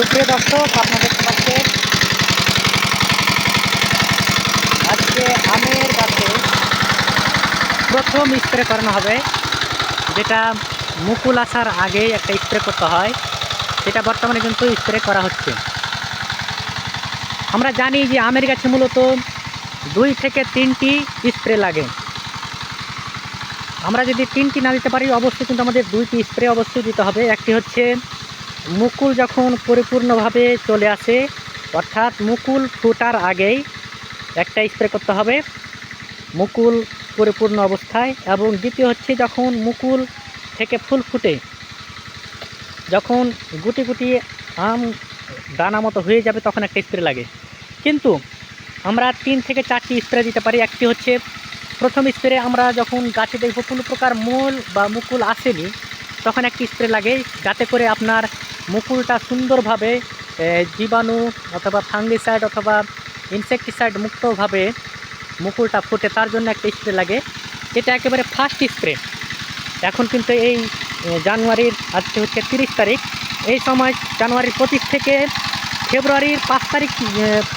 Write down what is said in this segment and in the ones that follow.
সুপ্রিয় দর্শক আপনারা দেখতে আজকে আমের গাছে প্রথম স্প্রে করানো হবে, যেটা মুকুল আসার আগে একটা স্প্রে করতে হয়। সেটা বর্তমানে কিন্তু স্প্রে করা হচ্ছে। আমরা জানি যে আমের গাছে মূলত দুই থেকে তিনটি স্প্রে লাগে। আমরা যদি তিনটি না দিতে পারি, অবশ্যই কিন্তু আমাদের দুইটি স্প্রে অবশ্যই দিতে হবে। একটি হচ্ছে মুকুল যখন পরিপূর্ণভাবে চলে আসে, অর্থাৎ মুকুল ফোটার আগেই একটা স্প্রে করতে হবে। মুকুল পরিপূর্ণ অবস্থায় এবং দ্বিতীয় হচ্ছে যখন মুকুল থেকে ফুল ফুটে, যখন গুটি গুটি আম দানা মতো হয়ে যাবে তখন একটা স্প্রে লাগে। কিন্তু আমরা তিন থেকে চারটি স্প্রে দিতে পারি। একটি হচ্ছে প্রথম স্প্রে আমরা যখন গাছে দেখব কোনো প্রকার মূল বা মুকুল আসেনি, তখন একটি স্প্রে লাগে। যাতে করে আপনার মুকুলটা সুন্দরভাবে জীবাণু অথবা ফাঙ্গিসাইড অথবা ইনসেকটিসাইড মুক্তভাবে মুকুলটা ফুটে, তার জন্য একটা স্প্রে লাগে। এটা একেবারে ফার্স্ট স্প্রে এখন কিন্তু এই জানুয়ারির, আজকে হচ্ছে তিরিশ তারিখ। এই সময় জানুয়ারির পঁচিশ থেকে ফেব্রুয়ারির পাঁচ তারিখ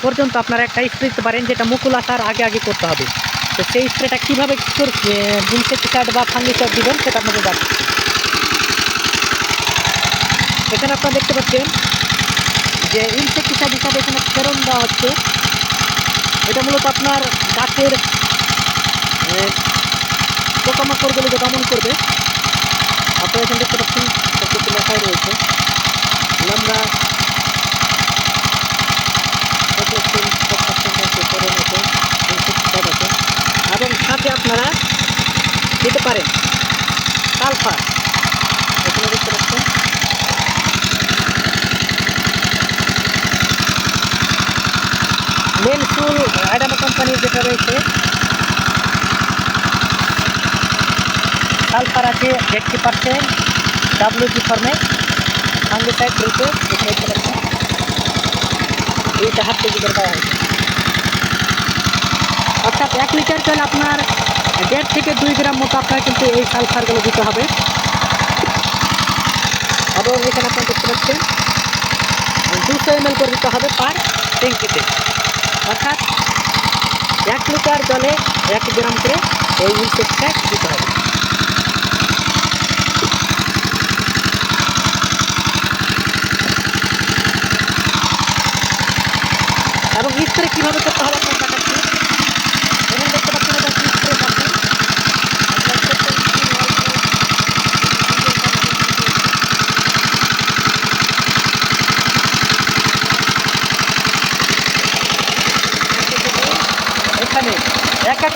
পর্যন্ত আপনারা একটা স্প্রে দিতে পারেন, যেটা মুকুল আসার আগে আগে করতে হবে। তো সেই স্প্রেটা কীভাবে ইনসেকটিসাইড বা ফাঙ্গিসাইড দিবেন সেটা আপনাদের দেখাচ্ছি। এখানে আপনারা দেখতে পাচ্ছেন যে ইনসেকটিসাইড হিসাবে এখানে ফেরন দেওয়া হচ্ছে। এটা মূলত আপনার গাছের পোকামাকড়গুলোকে দমন করবে। আপনারা এখানে দেখতে পাচ্ছেন সব কিছু লেখাই রয়েছে আছে। এবং সাথে আপনারা দিতে পারেন সালফার এখানে দেখতে পাচ্ছেন মেন ফুল অ্যাডামা কোম্পানির যেটা রয়েছে সালফার আছে এইটটি পার্সেন্ট ডাব্লিউজি ফর্মে ফাঙ্গিসাইড রয়েছে এইটা হাফ কেজি করে হয়েছে। অর্থাৎ এক লিটার জল আপনার দেড় থেকে দুই গ্রাম মতো আপনার কিন্তু এই সালফারগুলো দিতে হবে। এবং এখানে আপনার দেখতে পাচ্ছেন, দুশো এম এল করে দিতে হবে পার ট্যাঙ্কিতে অর্থাৎ এক লিটার জলে এক গ্রাম করে এই ইনসেক্টটা দিতে হবে এবং স্প্রে কীভাবে করতে হবে আপনার দেখাচ্ছি এখানে দেখতে পাচ্ছেন এটা স্প্রে পাচ্ছেন এখানে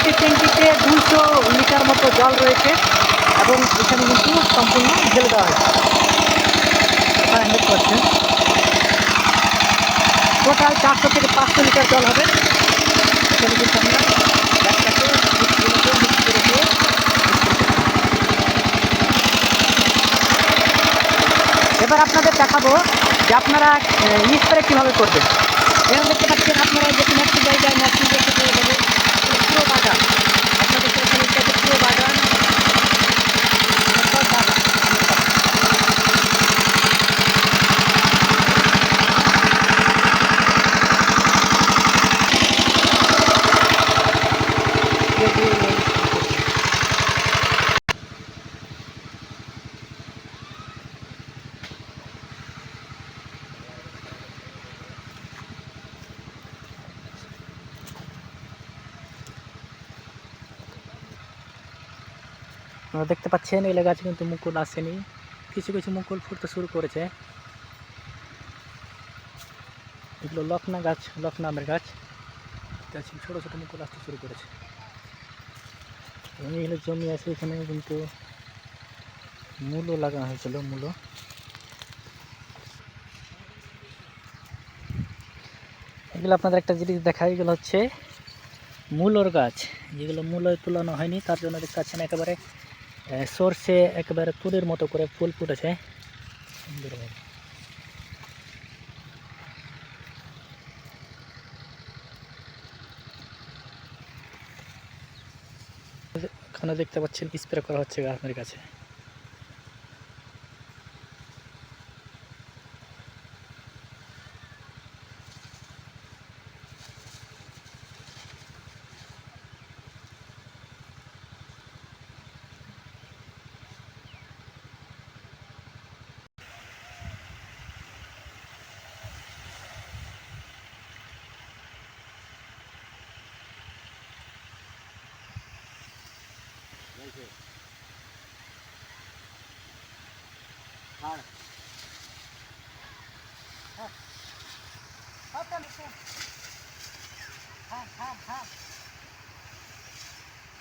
একটি ট্যাঙ্কিতে দুশো লিটার মতো জল রয়েছে এবং এখানে কিন্তু সম্পূর্ণ ঢেলে দেওয়া হয়েছে। টোটাল চারশো থেকে পাঁচশো লিটার জল হবে। এবার আপনাদের দেখাবো যে আপনারা স্প্রে কীভাবে করবেন। এখানে দেখতে পাচ্ছেন আপনারা যে কোনো একটি জায়গায় ম্যাচিং দেখতে পেয়ে যাবে পুরো বাগান আপনাদের এখানে এটা হচ্ছে পুরো বাগান সব বাগান। দিয়ে দিয়ে এই আপনারা দেখতে পাচ্ছেন, এই গাছে কিন্তু মুকুল আসেনি। কিছু কিছু মুকুল ফুটতে শুরু করেছে। এগুলো লকনা গাছ লকনা আমের গাছ। ছোটো ছোটো মুকুল আসতে শুরু করেছে। এবং এগুলো জমি আছে এখানে, কিন্তু মূলও লাগানো হয়েছিল মূলো এগুলো আপনাদের একটা জিনিস দেখায় এগুলো হচ্ছে মূলর গাছ। যেগুলো মূলো তুলানো হয়নি, তার জন্য দেখতে পাচ্ছেন একেবারে সর্ষে একেবারে তুলির মতো করে ফুল ফুটেছে। সুন্দরভাবে এখানে দেখতে পাচ্ছেন স্প্রে করা হচ্ছে আপনার কাছে।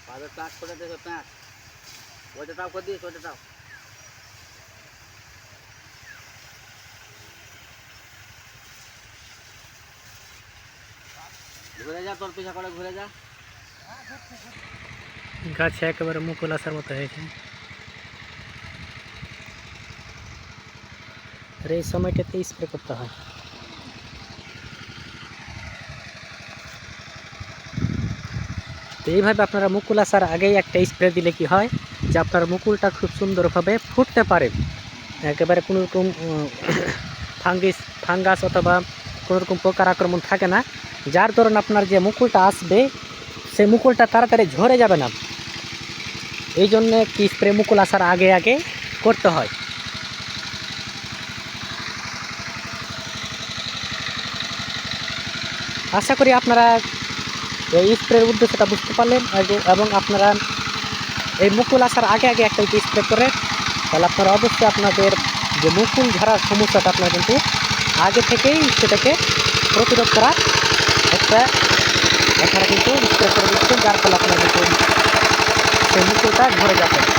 পাঁচের প্যাঁচ করে দিয়েছে প্যাঁচ ওইটা তাও করে দিয়েছে ওইটা তাও ঘুরে যা তোর পিছা করে ঘুরে যা গাছে একেবারে মুকুল আসার মতো হয়েছে আর এই সময়টাতে স্প্রে করতে হয়। তো এইভাবে আপনারা মুকুল আসার আগেই একটা স্প্রে দিলে কি হয়, যে আপনার মুকুলটা খুব সুন্দরভাবে ফুটতে পারে। একেবারে কোনো রকম ফাঙ্গিস, ফাঙ্গাস অথবা কোনো রকম পোকার আক্রমণ থাকে না। যার দরুন আপনার যে মুকুলটা আসবে সেই মুকুলটা তাড়াতাড়ি ঝরে যাবে না। এই জন্য একটি স্প্রে মুকুল আসার আগে আগে করতে হয়। আশা করি আপনারা এই স্প্রের উদ্দেশ্যটা বুঝতে পারলেন। এবং আপনারা এই মুকুল আসার আগে আগে একটা স্প্রে করেন, তাহলে আপনারা অবশ্যই আপনাদের যে মুকুল ঝরার সমস্যাটা আপনারা কিন্তু আগে থেকেই সেটাকে প্রতিরোধ করার একটা আপনারা কিন্তু স্প্রে করে দিচ্ছেন, যার ফলে আপনারা কিন্তু সেই মুকুলটা ঝরে যাবে তো